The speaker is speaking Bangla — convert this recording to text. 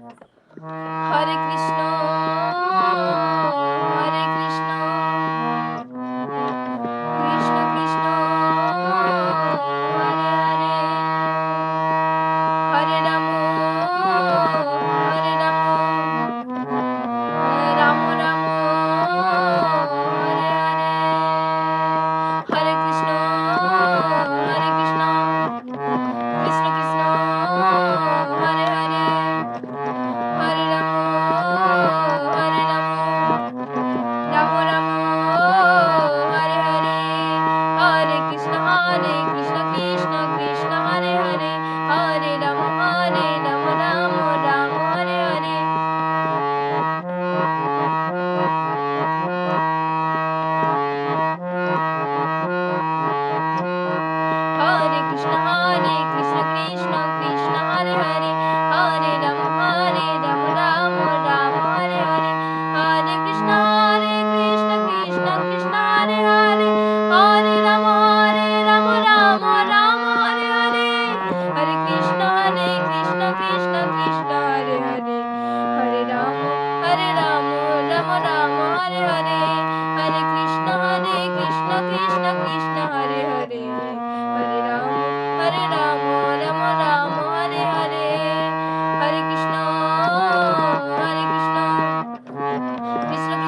हरे कृष्णा। Cristo na